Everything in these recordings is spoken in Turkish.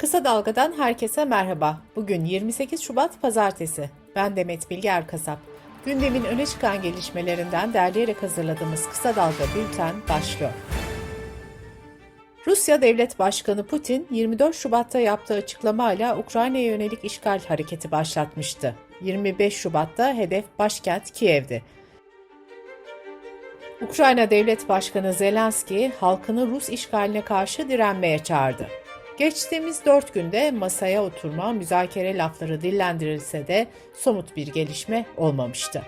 Kısa Dalga'dan herkese merhaba. Bugün 28 Şubat Pazartesi. Ben Demet Bilge Erkasap. Gündemin öne çıkan gelişmelerinden derleyerek hazırladığımız Kısa Dalga Bülten başlıyor. Rusya Devlet Başkanı Putin 24 Şubat'ta yaptığı açıklamayla Ukrayna'ya yönelik işgal hareketi başlatmıştı. 25 Şubat'ta hedef başkent Kiev'di. Ukrayna Devlet Başkanı Zelenski halkını Rus işgaline karşı direnmeye çağırdı. Geçtiğimiz dört günde masaya oturma, müzakere lafları dillendirilse de somut bir gelişme olmamıştı.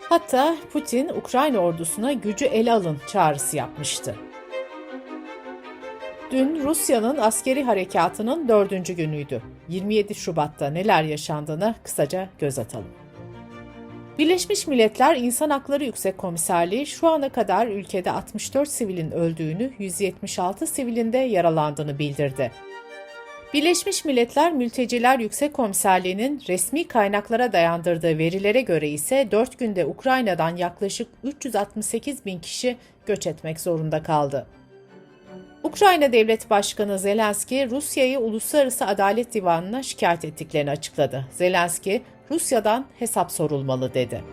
Hatta Putin Ukrayna ordusuna gücü ele alın çağrısı yapmıştı. Dün Rusya'nın askeri harekatının dördüncü günüydü. 27 Şubat'ta neler yaşandığına kısaca göz atalım. Birleşmiş Milletler İnsan Hakları Yüksek Komiserliği şu ana kadar ülkede 64 sivilin öldüğünü, 176 sivilin de yaralandığını bildirdi. Birleşmiş Milletler Mülteciler Yüksek Komiserliği'nin resmi kaynaklara dayandırdığı verilere göre ise 4 günde Ukrayna'dan yaklaşık 368 bin kişi göç etmek zorunda kaldı. Ukrayna Devlet Başkanı Zelenski, Rusya'yı Uluslararası Adalet Divanı'na şikayet ettiklerini açıkladı. Zelenski, Rusya'dan hesap sorulmalı dedi.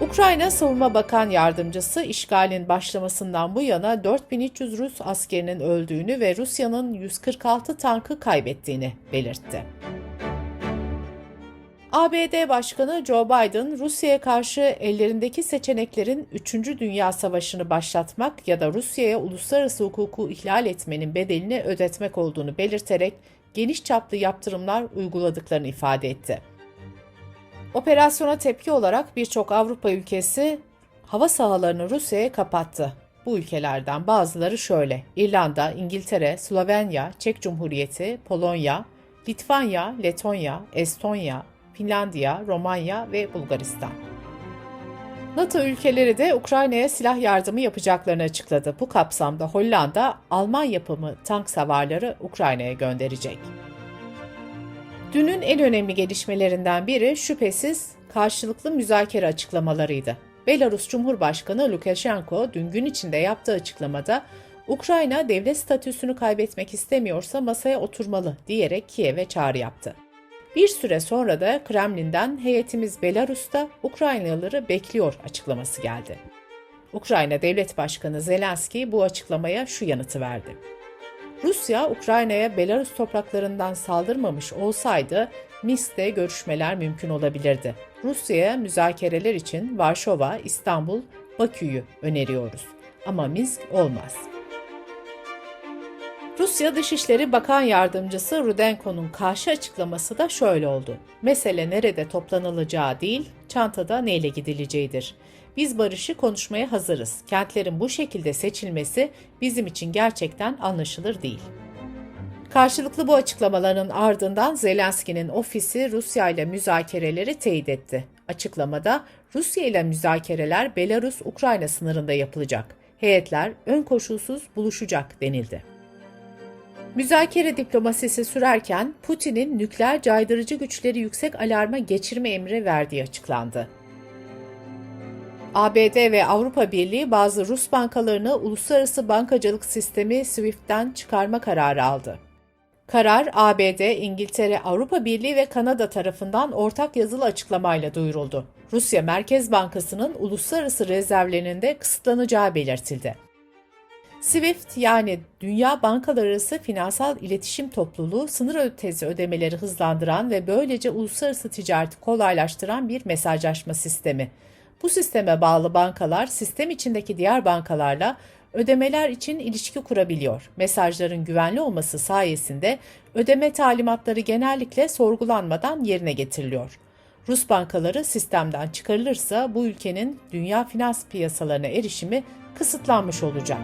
Ukrayna Savunma Bakan Yardımcısı işgalin başlamasından bu yana 4300 Rus askerinin öldüğünü ve Rusya'nın 146 tankı kaybettiğini belirtti. ABD Başkanı Joe Biden, Rusya'ya karşı ellerindeki seçeneklerin 3. Dünya Savaşı'nı başlatmak ya da Rusya'ya uluslararası hukuku ihlal etmenin bedelini ödetmek olduğunu belirterek geniş çaplı yaptırımlar uyguladıklarını ifade etti. Operasyona tepki olarak birçok Avrupa ülkesi hava sahalarını Rusya'ya kapattı. Bu ülkelerden bazıları şöyle: İrlanda, İngiltere, Slovenya, Çek Cumhuriyeti, Polonya, Litvanya, Letonya, Estonya, Finlandiya, Romanya ve Bulgaristan. NATO ülkeleri de Ukrayna'ya silah yardımı yapacaklarını açıkladı. Bu kapsamda Hollanda, Alman yapımı tank savarları Ukrayna'ya gönderecek. Dünün en önemli gelişmelerinden biri şüphesiz karşılıklı müzakere açıklamalarıydı. Belarus Cumhurbaşkanı Lukashenko dün gün içinde yaptığı açıklamada Ukrayna devlet statüsünü kaybetmek istemiyorsa masaya oturmalı diyerek Kiev'e çağrı yaptı. Bir süre sonra da Kremlin'den heyetimiz Belarus'ta Ukraynalıları bekliyor açıklaması geldi. Ukrayna Devlet Başkanı Zelenski bu açıklamaya şu yanıtı verdi. Rusya, Ukrayna'ya Belarus topraklarından saldırmamış olsaydı Minsk'te görüşmeler mümkün olabilirdi. Rusya'ya müzakereler için Varşova, İstanbul, Bakü'yü öneriyoruz. Ama Minsk olmaz. Rusya Dışişleri Bakan Yardımcısı Rudenko'nun karşı açıklaması da şöyle oldu. Mesele nerede toplanılacağı değil, çantada neyle gidileceğidir. Biz barışı konuşmaya hazırız. Kentlerin bu şekilde seçilmesi bizim için gerçekten anlaşılır değil. Karşılıklı bu açıklamaların ardından Zelenski'nin ofisi Rusya ile müzakereleri teyit etti. Açıklamada Rusya ile müzakereler Belarus-Ukrayna sınırında yapılacak. Heyetler ön koşulsuz buluşacak denildi. Müzakere diplomasisi sürerken Putin'in nükleer caydırıcı güçleri yüksek alarma geçirme emri verdiği açıklandı. ABD ve Avrupa Birliği bazı Rus bankalarını uluslararası bankacılık sistemi SWIFT'ten çıkarma kararı aldı. Karar ABD, İngiltere, Avrupa Birliği ve Kanada tarafından ortak yazılı açıklamayla duyuruldu. Rusya Merkez Bankası'nın uluslararası rezervlerinin de kısıtlanacağı belirtildi. SWIFT yani Dünya Bankalar Arası Finansal İletişim Topluluğu sınır ötesi ödemeleri hızlandıran ve böylece uluslararası ticareti kolaylaştıran bir mesajlaşma sistemi. Bu sisteme bağlı bankalar sistem içindeki diğer bankalarla ödemeler için ilişki kurabiliyor. Mesajların güvenli olması sayesinde ödeme talimatları genellikle sorgulanmadan yerine getiriliyor. Rus bankaları sistemden çıkarılırsa bu ülkenin dünya finans piyasalarına erişimi kısıtlanmış olacak.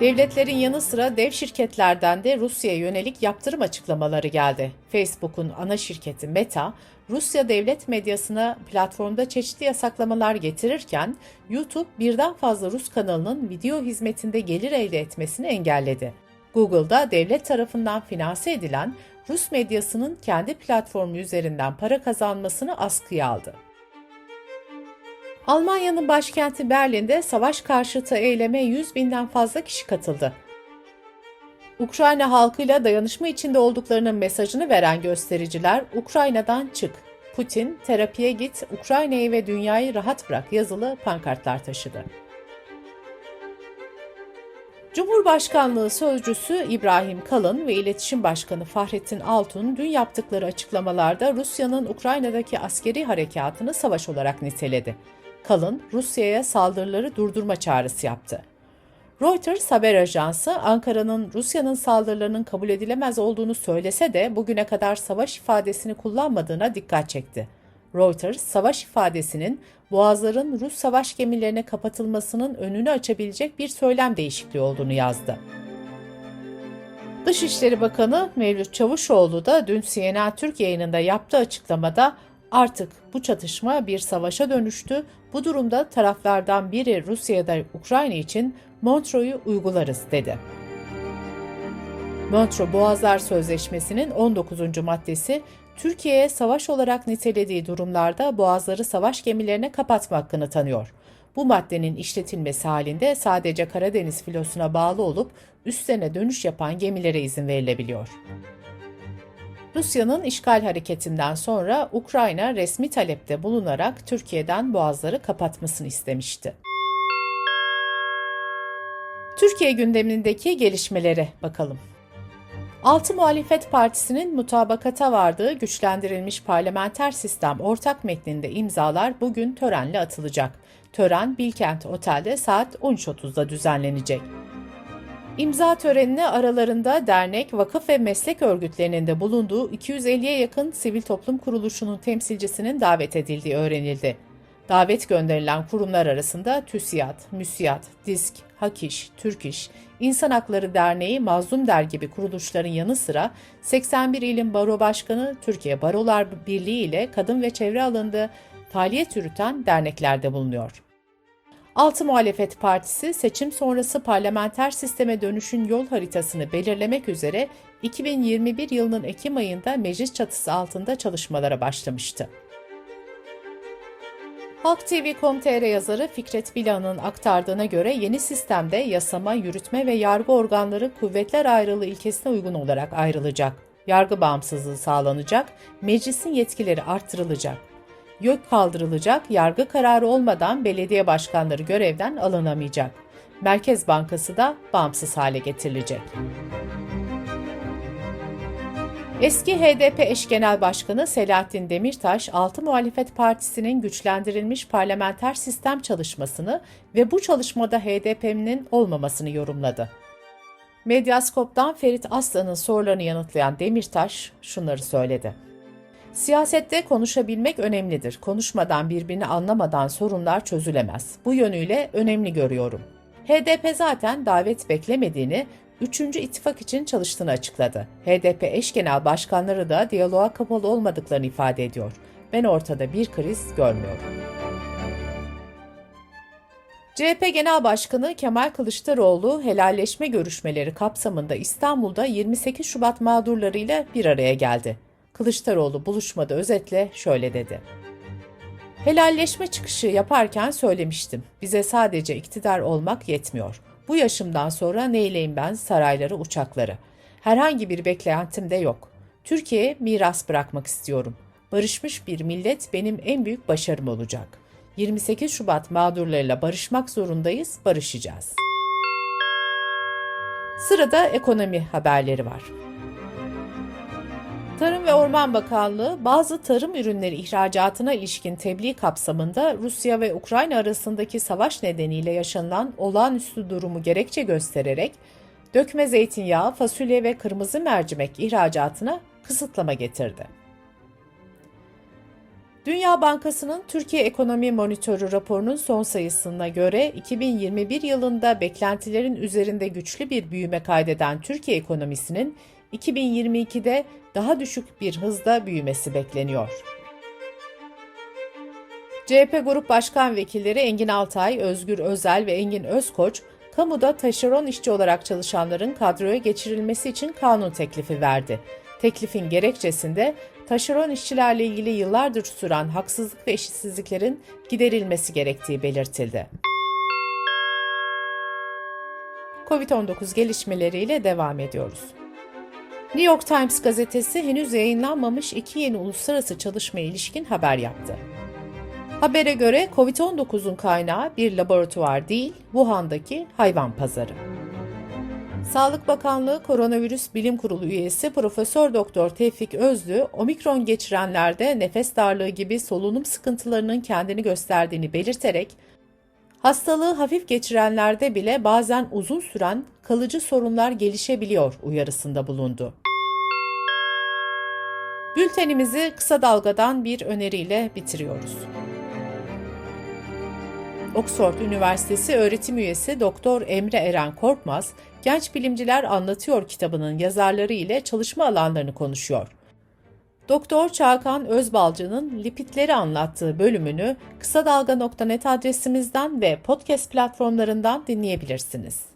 Devletlerin yanı sıra dev şirketlerden de Rusya'ya yönelik yaptırım açıklamaları geldi. Facebook'un ana şirketi Meta, Rusya devlet medyasına platformda çeşitli yasaklamalar getirirken YouTube birden fazla Rus kanalının video hizmetinde gelir elde etmesini engelledi. Google'da devlet tarafından finanse edilen Rus medyasının kendi platformu üzerinden para kazanmasını askıya aldı. Almanya'nın başkenti Berlin'de savaş karşıtı eyleme 100 binden fazla kişi katıldı. Ukrayna halkıyla dayanışma içinde olduklarının mesajını veren göstericiler Ukrayna'dan çık, Putin terapiye git, Ukrayna'yı ve dünyayı rahat bırak yazılı pankartlar taşıdı. Cumhurbaşkanlığı Sözcüsü İbrahim Kalın ve İletişim Başkanı Fahrettin Altun dün yaptıkları açıklamalarda Rusya'nın Ukrayna'daki askeri harekatını savaş olarak niteledi. Kalın, Rusya'ya saldırıları durdurma çağrısı yaptı. Reuters haber ajansı Ankara'nın Rusya'nın saldırılarının kabul edilemez olduğunu söylese de bugüne kadar savaş ifadesini kullanmadığına dikkat çekti. Reuters, savaş ifadesinin boğazların Rus savaş gemilerine kapatılmasının önünü açabilecek bir söylem değişikliği olduğunu yazdı. Dışişleri Bakanı Mevlüt Çavuşoğlu da dün CNN Türk yayınında yaptığı açıklamada artık bu çatışma bir savaşa dönüştü. Bu durumda taraflardan biri Rusya ya da Ukrayna için Montreux'u uygularız dedi. Montreux Boğazlar Sözleşmesi'nin 19. maddesi Türkiye'ye savaş olarak nitelediği durumlarda boğazları savaş gemilerine kapatma hakkını tanıyor. Bu maddenin işletilmesi halinde sadece Karadeniz filosuna bağlı olup üstlerine dönüş yapan gemilere izin verilebiliyor. Rusya'nın işgal hareketinden sonra Ukrayna resmi talepte bulunarak Türkiye'den boğazları kapatmasını istemişti. Türkiye gündemindeki gelişmelere bakalım. Altı Muhalefet Partisi'nin mutabakata vardığı güçlendirilmiş parlamenter sistem ortak metninde imzalar bugün törenle atılacak. Tören Bilkent Otel'de saat 13.30'da düzenlenecek. İmza törenine aralarında dernek, vakıf ve meslek örgütlerinin de bulunduğu 250'ye yakın sivil toplum kuruluşunun temsilcisinin davet edildiği öğrenildi. Davet gönderilen kurumlar arasında TÜSİAD, MÜSİAD, DİSK, HAKİŞ, Türk İş, İnsan Hakları Derneği, Mazlum Der gibi kuruluşların yanı sıra 81 ilin baro başkanı, Türkiye Barolar Birliği ile kadın ve çevre alanında faaliyet yürüten derneklerde bulunuyor. Altı Muhalefet Partisi seçim sonrası parlamenter sisteme dönüşün yol haritasını belirlemek üzere 2021 yılının Ekim ayında meclis çatısı altında çalışmalara başlamıştı. Halk TV.com.tr yazarı Fikret Bila'nın aktardığına göre yeni sistemde yasama, yürütme ve yargı organları kuvvetler ayrılığı ilkesine uygun olarak ayrılacak. Yargı bağımsızlığı sağlanacak, meclisin yetkileri artırılacak. Yok kaldırılacak, yargı kararı olmadan belediye başkanları görevden alınamayacak. Merkez Bankası da bağımsız hale getirilecek. Eski HDP eş genel başkanı Selahattin Demirtaş, Altı Muhalefet Partisi'nin güçlendirilmiş parlamenter sistem çalışmasını ve bu çalışmada HDP'nin olmamasını yorumladı. Medyaskop'tan Ferit Aslan'ın sorularını yanıtlayan Demirtaş şunları söyledi. Siyasette konuşabilmek önemlidir. Konuşmadan birbirini anlamadan sorunlar çözülemez. Bu yönüyle önemli görüyorum. HDP zaten davet beklemediğini, 3. ittifak için çalıştığını açıkladı. HDP eş genel başkanları da diyaloğa kapalı olmadıklarını ifade ediyor. Ben ortada bir kriz görmüyorum. CHP Genel Başkanı Kemal Kılıçdaroğlu helalleşme görüşmeleri kapsamında İstanbul'da 28 Şubat mağdurlarıyla bir araya geldi. Kılıçdaroğlu buluşmada özetle şöyle dedi. Helalleşme çıkışı yaparken söylemiştim. Bize sadece iktidar olmak yetmiyor. Bu yaşımdan sonra neyleyim ben sarayları, uçakları. Herhangi bir beklentim de yok. Türkiye'ye miras bırakmak istiyorum. Barışmış bir millet benim en büyük başarım olacak. 28 Şubat mağdurlarıyla barışmak zorundayız, barışacağız. Sırada ekonomi haberleri var. Tarım ve Orman Bakanlığı bazı tarım ürünleri ihracatına ilişkin tebliğ kapsamında Rusya ve Ukrayna arasındaki savaş nedeniyle yaşanılan olağanüstü durumu gerekçe göstererek dökme zeytinyağı, fasulye ve kırmızı mercimek ihracatına kısıtlama getirdi. Dünya Bankası'nın Türkiye Ekonomi Monitörü raporunun son sayısına göre 2021 yılında beklentilerin üzerinde güçlü bir büyüme kaydeden Türkiye ekonomisinin 2022'de daha düşük bir hızda büyümesi bekleniyor. CHP Grup Başkan Vekilleri Engin Altay, Özgür Özel ve Engin Özkoç, kamuda taşeron işçi olarak çalışanların kadroya geçirilmesi için kanun teklifi verdi. Teklifin gerekçesinde taşeron işçilerle ilgili yıllardır süren haksızlık ve eşitsizliklerin giderilmesi gerektiği belirtildi. COVID-19 gelişmeleriyle devam ediyoruz. New York Times gazetesi henüz yayınlanmamış iki yeni uluslararası çalışmaya ilişkin haber yaptı. Habere göre COVID-19'un kaynağı bir laboratuvar değil, Wuhan'daki hayvan pazarı. Sağlık Bakanlığı Koronavirüs Bilim Kurulu üyesi Profesör Doktor Tevfik Özlü, omikron geçirenlerde nefes darlığı gibi solunum sıkıntılarının kendini gösterdiğini belirterek, hastalığı hafif geçirenlerde bile bazen uzun süren kalıcı sorunlar gelişebiliyor uyarısında bulundu. Bültenimizi kısa dalgadan bir öneriyle bitiriyoruz. Oxford Üniversitesi öğretim üyesi Doktor Emre Eren Korkmaz, Genç Bilimciler Anlatıyor kitabının yazarları ile çalışma alanlarını konuşuyor. Doktor Çağkan Özbalcı'nın lipitleri anlattığı bölümünü kısa dalga.net adresimizden ve podcast platformlarından dinleyebilirsiniz.